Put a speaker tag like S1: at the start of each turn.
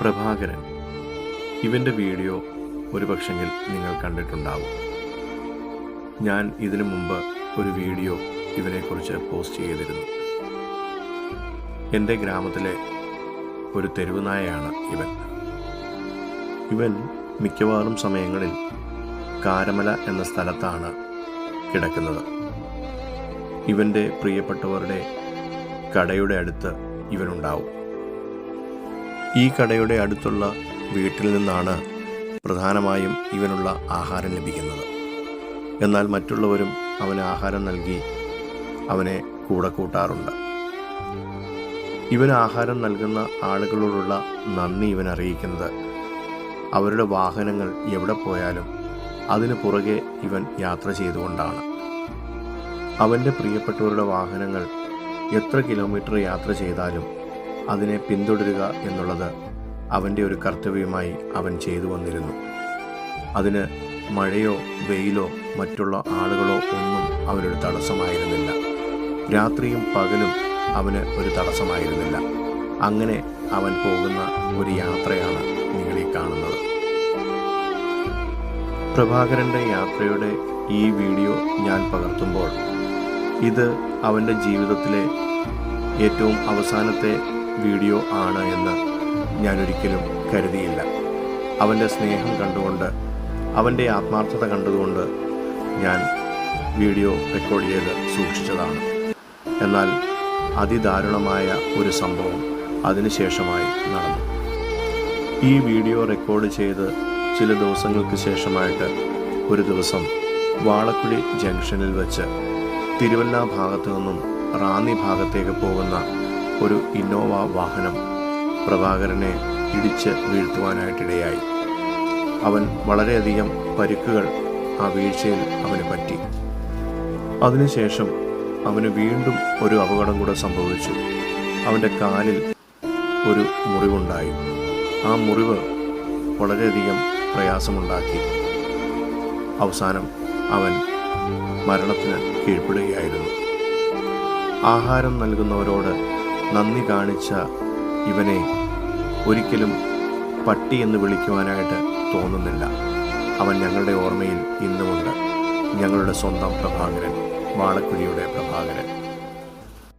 S1: പ്രഭാകരൻ. ഇവന്റെ വീഡിയോ ഒരു പക്ഷെങ്കിൽ നിങ്ങൾ കണ്ടിട്ടുണ്ടാവും. ഞാൻ ഇതിനു മുമ്പ് ഒരു വീഡിയോ ഇവനെക്കുറിച്ച് പോസ്റ്റ് ചെയ്തിരുന്നു. എന്റെ ഗ്രാമത്തിലെ ഒരു തെരുവുനായയാണ് ഇവൻ. ഇവൻ മിക്കവാറും സമയങ്ങളിൽ കാരമല എന്ന സ്ഥലത്താണ് കിടക്കുന്നത്. ഇവന്റെ പ്രിയപ്പെട്ടവരുടെ കടയുടെ അടുത്ത് ഇവനുണ്ടാവും. ഈ കടയുടെ അടുത്തുള്ള വീട്ടിൽ നിന്നാണ് പ്രധാനമായും ഇവനുള്ള ആഹാരം ലഭിക്കുന്നത്. എന്നാൽ മറ്റുള്ളവരും അവന് ആഹാരം നൽകി അവനെ കൂടെ കൂട്ടാറുണ്ട്. ഇവന് ആഹാരം നൽകുന്ന ആളുകളോടുള്ള നന്ദി ഇവൻ അറിയിക്കുന്നത്. അവരുടെ വാഹനങ്ങൾ എവിടെ പോയാലും അതിനു പുറകെ ഇവൻ യാത്ര ചെയ്തുകൊണ്ടാണ്. അവന്റെ പ്രിയപ്പെട്ടവരുടെ വാഹനങ്ങൾ എത്ര കിലോമീറ്റർ യാത്ര ചെയ്താലും അതിനെ പിന്തുടരുക എന്നുള്ളത് അവന്റെ ഒരു കർത്തവ്യമായി അവൻ ചെയ്തു വന്നിരുന്നു. അതിന് മഴയോ വെയിലോ മറ്റുള്ള ആളുകളോ ഒന്നും അവനൊരു തടസ്സമായിരുന്നില്ല. രാത്രിയും പകലും അവന് ഒരു തടസ്സമായിരുന്നില്ല. അങ്ങനെ അവൻ പോകുന്ന ഒരു യാത്രയാണ് നിങ്ങളീ കാണുന്നത്. പ്രഭാകരന്റെ യാത്രയുടെ ഈ വീഡിയോ ഞാൻ പകർത്തുമ്പോൾ ഇത് അവന്റെ ജീവിതത്തിലെ ഏറ്റവും അവസാനത്തെ വീഡിയോ ആണ് എന്ന് ഞാൻ ഒരിക്കലും കരുതിയില്ല. അവന്റെ സ്നേഹം കണ്ടുകൊണ്ട് അവന്റെ ആത്മാർത്ഥത കണ്ടതുകൊണ്ട് ഞാൻ വീഡിയോ റെക്കോർഡ് ചെയ്ത് സൂക്ഷിച്ചതാണ്. എന്നാൽ അതിദാരുണമായ ഒരു സംഭവം അതിനുശേഷമായി നടന്നു. ഈ വീഡിയോ റെക്കോർഡ് ചെയ്ത് ചില ദിവസങ്ങൾക്ക് ശേഷമായിട്ട് ഒരു ദിവസം വാളക്കുഴി ജംഗ്ഷനിൽ വെച്ച് തിരുവല്ല ഭാഗത്തു നിന്നും റാന്നി ഭാഗത്തേക്ക് പോകുന്ന ഒരു ഇന്നോവ വാഹനം പ്രഭാകരനെ ഇടിച്ച് വീഴ്ത്തുവാനായിട്ടിടയായി. അവൻ വളരെയധികം പരുക്കുകൾ ആ വീഴ്ചയിൽ അവന് പറ്റി. അതിനുശേഷം അവന് വീണ്ടും ഒരു അപകടം കൂടെ സംഭവിച്ചു. അവന്റെ കാലിൽ ഒരു മുറിവുണ്ടായി. ആ മുറിവ് വളരെയധികം പ്രയാസമുണ്ടാക്കി. അവസാനം അവൻ മരണത്തിന് കീഴ്പ്പെടുകയായിരുന്നു. ആഹാരം നൽകുന്നവരോട് നന്ദി കാണിച്ച ഇവനെ ഒരിക്കലും പട്ടി എന്ന് വിളിക്കുവാനായിട്ട് തോന്നുന്നില്ല. അവൻ ഞങ്ങളുടെ ഓർമ്മയിൽ ഇന്നുമുണ്ട്. ഞങ്ങളുടെ സ്വന്തം പ്രഭാകരൻ വാളക്കുഴിയുടെ പ്രഭാകരൻ.